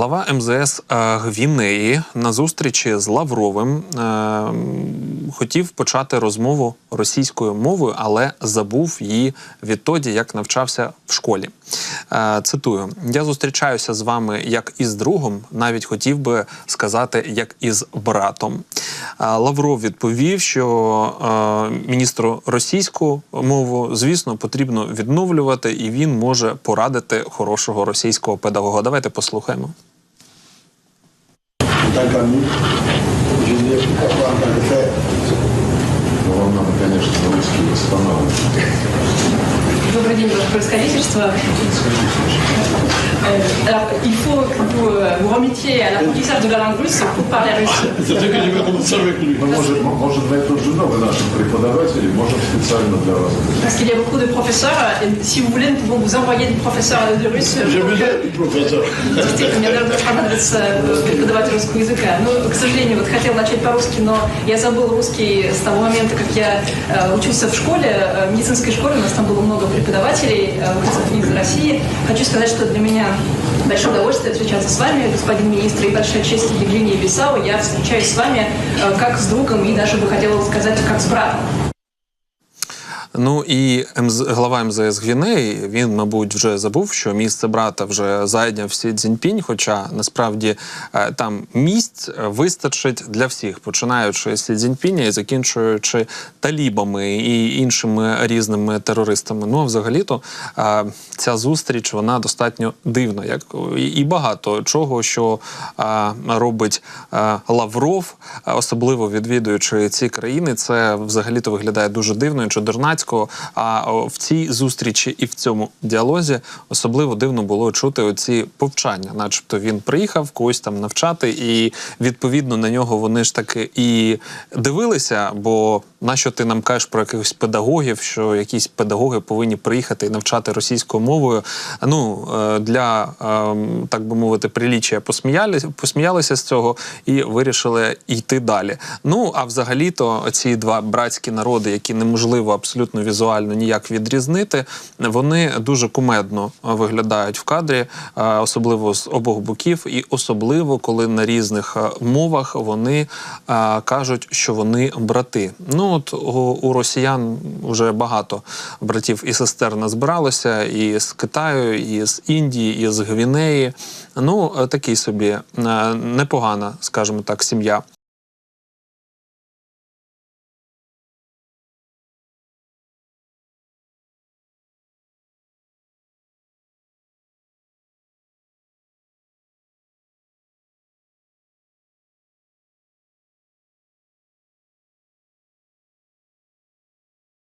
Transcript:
Глава МЗС е, Гвінеї на зустрічі з Лавровим е, хотів почати розмову російською мовою, але забув її відтоді, як навчався в школі. Е, Цитую: я зустрічаюся з вами як із другом, навіть хотів би сказати, як із братом. Е, Лавров відповів, що е, міністру російську мову, звісно, потрібно відновлювати, і він може порадити хорошого російського педагога. Давайте послухаємо. tankami. Jeżeli jest kapłanka, to... Wolno, no, no, no, no, no, no, no, день, Ваше Происходительство. Euh, alors, il faut que vous euh, vous remettiez à l'apprentissage de la langue russe pour parler russe. это только не вернулся в можем, мы можем на эту же новый наших преподавателей, можем специально для вас. Parce qu'il y a beaucoup de professeurs. Et si vous voulez, nous pouvons vous envoyer des professeurs de russe. J'ai besoin du профессор. Действительно, мне даже понадобится преподаватель русского языка. Но, к сожалению, вот хотел начать по-русски, но я забыл русский с того момента, как я учился в школе, в медицинской школе. У нас там было много преподавателей э, выходцев из России. Хочу сказать, что для меня большое удовольствие встречаться с вами, господин министр, и большая честь Евгения Бесау. Я встречаюсь с вами э, как с другом и даже бы хотела сказать, как с братом. Ну і МЗ, глава МЗС Гвінеї він, мабуть, вже забув, що місце брата вже зайняв Сі Цзіньпінь, хоча насправді е, там місць е, вистачить для всіх, починаючи з Сі Цзіньпіня і закінчуючи талібами і іншими різними терористами. Ну а взагалі-то е, ця зустріч вона достатньо дивна, як і- багато чого, що робить Лавров, особливо відвідуючи ці країни, це взагалі-то виглядає дуже дивно і чудернацько. А в цій зустрічі і в цьому діалозі особливо дивно було чути оці повчання, начебто він приїхав когось там навчати, і відповідно на нього вони ж таки і дивилися. Бо нащо ти нам кажеш про якихось педагогів, що якісь педагоги повинні приїхати і навчати російською мовою? Ну е, для ем, так би мовити, приліччя посміялися, посміялися з цього і вирішили йти далі. Ну а взагалі-то ці два братські народи, які неможливо абсолютно візуально ніяк відрізнити, вони дуже кумедно виглядають в кадрі, е, особливо з обох боків, і особливо коли на різних е, мовах вони кажуть, що вони брати. Ну от у, у росіян вже багато братів і сестер назбиралося і з Китаю, і з Індії, і з Гвінеї. Ну, е, такий собі е, непогана, скажімо так, сім'я.